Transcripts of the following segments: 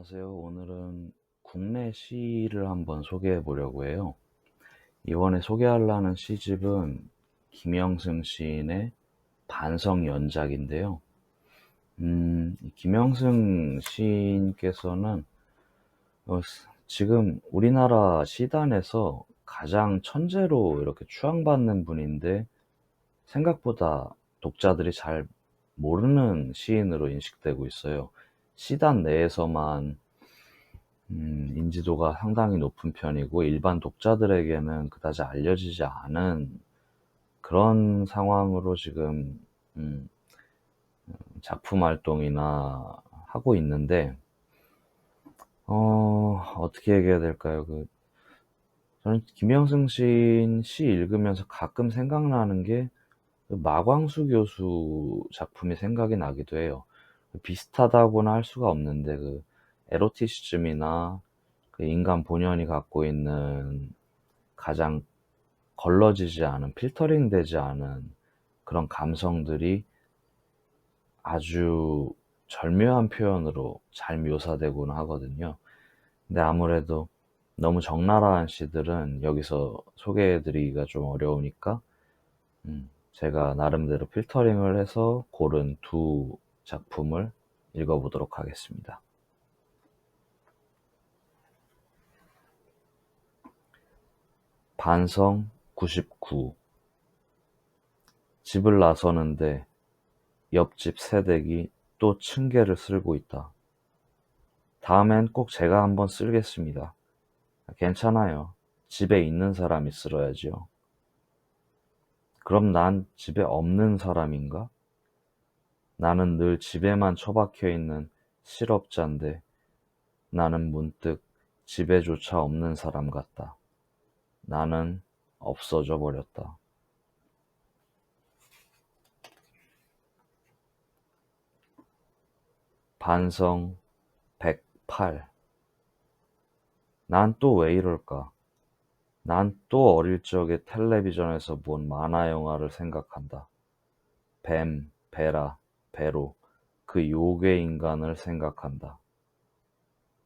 안녕하세요. 오늘은 국내 시를 한번 소개해 보려고 해요. 이번에 소개하려는 시집은 김영승 시인의 반성 연작인데요. 음, 이 김영승 시인께서는 어, 스- 지금 우리나라 시단에서 가장 천재로 이렇게 추앙받는 분인데 생각보다 독자들이 잘 모르는 시인으로 인식되고 있어요. 시단 내에서만 음, 인지도가 상당히 높은 편이고 일반 독자들에게는 그다지 알려지지 않은 그런 상황으로 지금 음, 작품 활동이나 하고 있는데 어, 어떻게 얘기해야 될까요? 그 저는 김영승 시 읽으면서 가끔 생각나는 게그 마광수 교수 작품이 생각이 나기도 해요. 비슷하다고는 할 수가 없는데 그 에로티시즘이나 그 인간 본연이 갖고 있는 가장 걸러지지 않은 필터링 되지 않은 그런 감성들이 아주 절묘한 표현으로 잘 묘사되곤 하거든요. 근데 아무래도 너무 적나라한 시들은 여기서 소개해드리기가 좀 어려우니까 음, 제가 나름대로 필터링을 해서 고른 두 작품을 읽어보도록 하겠습니다. 반성 99 집을 나서는데 옆집 새댁이 또 층계를 쓸고 있다. 다음엔 꼭 제가 한번 쓸겠습니다. 괜찮아요. 집에 있는 사람이 쓸어야지요. 그럼 난 집에 없는 사람인가? 나는 늘 집에만 처박혀 있는 실업자인데 나는 문득 집에조차 없는 사람 같다. 나는 없어져 버렸다. 반성 108. 난 또 왜 이럴까? 난 또 어릴 적에 텔레비전에서 본 만화 영화를 생각한다. 뱀, 베라, 베로, 그 요괴 인간을 생각한다.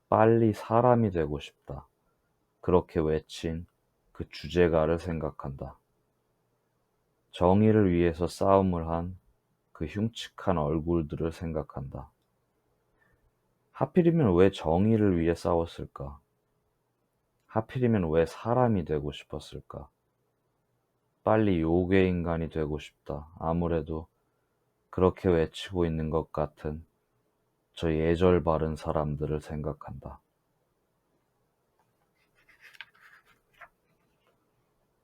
빨리 사람이 되고 싶다. 그렇게 외친 그 주제가를 생각한다. 정의를 위해서 싸움을 한 그 흉측한 얼굴들을 생각한다. 하필이면 왜 정의를 위해 싸웠을까? 하필이면 왜 사람이 되고 싶었을까? 빨리 요괴 인간이 되고 싶다. 아무래도 그렇게 외치고 있는 것 같은 저 예절 바른 사람들을 생각한다.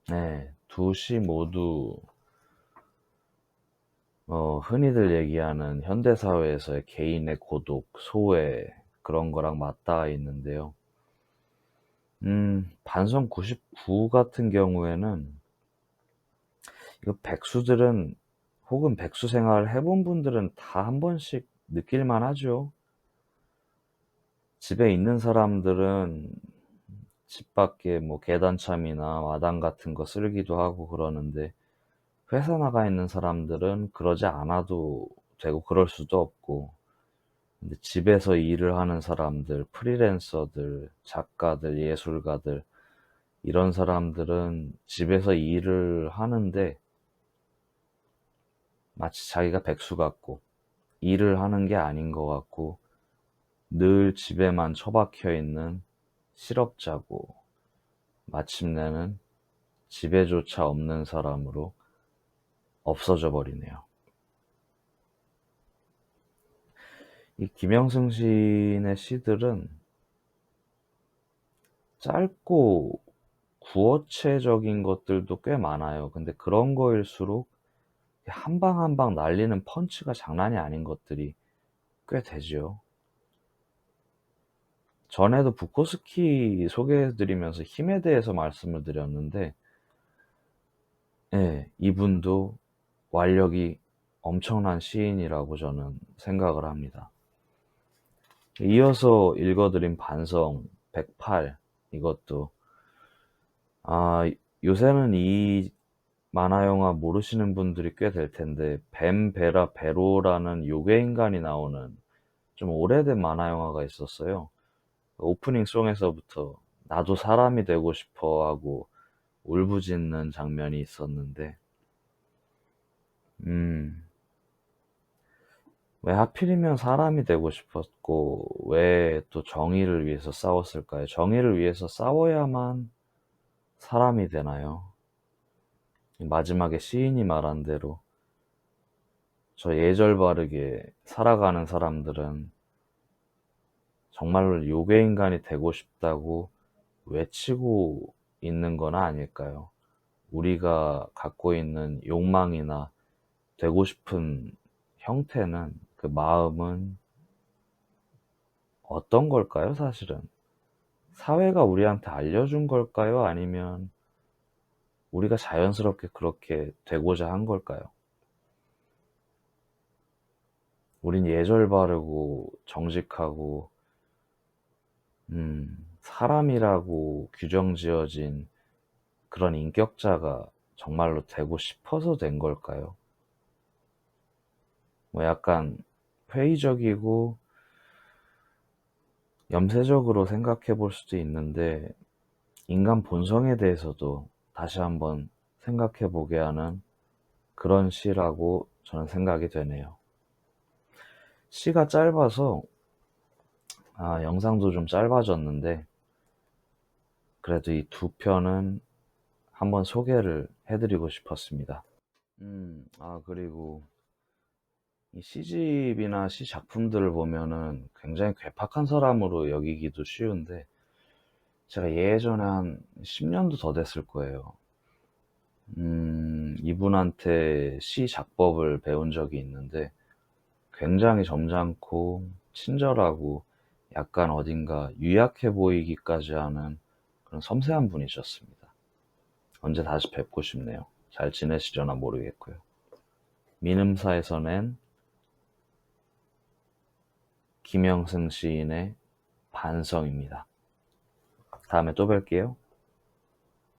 네, 두시 모두 어, 흔히들 얘기하는 현대사회에서의 개인의 고독, 소외 그런 거랑 맞닿아 있는데요. 음, 반성 99 같은 경우에는 이거 백수들은 혹은 백수 생활을 해본 분들은 다 한 번씩 느낄만 하죠. 집에 있는 사람들은 집 밖에 뭐 계단참이나 마당 같은 거 쓸기도 하고 그러는데 회사 나가 있는 사람들은 그러지 않아도 되고 그럴 수도 없고 근데 집에서 일을 하는 사람들, 프리랜서들, 작가들, 예술가들 이런 사람들은 집에서 일을 하는데 마치 자기가 백수 같고 일을 하는 게 아닌 것 같고 늘 집에만 처박혀 있는 실업자고 마침내는 집에조차 없는 사람으로 없어져 버리네요. 이 김영승 시인의 시들은 짧고 구어체적인 것들도 꽤 많아요. 근데 그런 거일수록 한 방 한 방 날리는 펀치가 장난이 아닌 것들이 꽤 되지요. 전에도 부코스키 소개해드리면서 힘에 대해서 말씀을 드렸는데, 예, 이분도 완력이 엄청난 시인이라고 저는 생각을 합니다. 이어서 읽어드린 반성 108 이것도 아 요새는 이 만화 영화 모르시는 분들이 꽤 될 텐데 뱀 베라 베로라는 요괴 인간이 나오는 좀 오래된 만화 영화가 있었어요. 오프닝 송에서부터 나도 사람이 되고 싶어 하고 울부짖는 장면이 있었는데, 음, 왜 하필이면 사람이 되고 싶었고, 왜 또 정의를 위해서 싸웠을까요? 정의를 위해서 싸워야만 사람이 되나요? 마지막에 시인이 말한 대로, 저 예절 바르게 살아가는 사람들은 정말로 요괴 인간이 되고 싶다고 외치고 있는 건 아닐까요? 우리가 갖고 있는 욕망이나 되고 싶은 형태는, 그 마음은 어떤 걸까요, 사실은? 사회가 우리한테 알려준 걸까요? 아니면 우리가 자연스럽게 그렇게 되고자 한 걸까요? 우린 예절 바르고 정직하고 음, 사람이라고 규정 지어진 그런 인격자가 정말로 되고 싶어서 된 걸까요? 뭐 약간 회의적이고 염세적으로 생각해 볼 수도 있는데 인간 본성에 대해서도 다시 한번 생각해 보게 하는 그런 시라고 저는 생각이 되네요. 시가 짧아서 아, 영상도 좀 짧아졌는데 그래도 이 두 편은 한번 소개를 해드리고 싶었습니다. 음, 아, 그리고 이 시집이나 시 작품들을 보면은 굉장히 괴팍한 사람으로 여기기도 쉬운데 제가 예전에 한 10년도 더 됐을 거예요. 음, 이분한테 시 작법을 배운 적이 있는데 굉장히 점잖고 친절하고 약간 어딘가 유약해 보이기까지 하는 그런 섬세한 분이셨습니다. 언제 다시 뵙고 싶네요. 잘 지내시려나 모르겠고요. 민음사에서 낸 김영승 시인의 반성입니다. 다음에 또 뵐게요.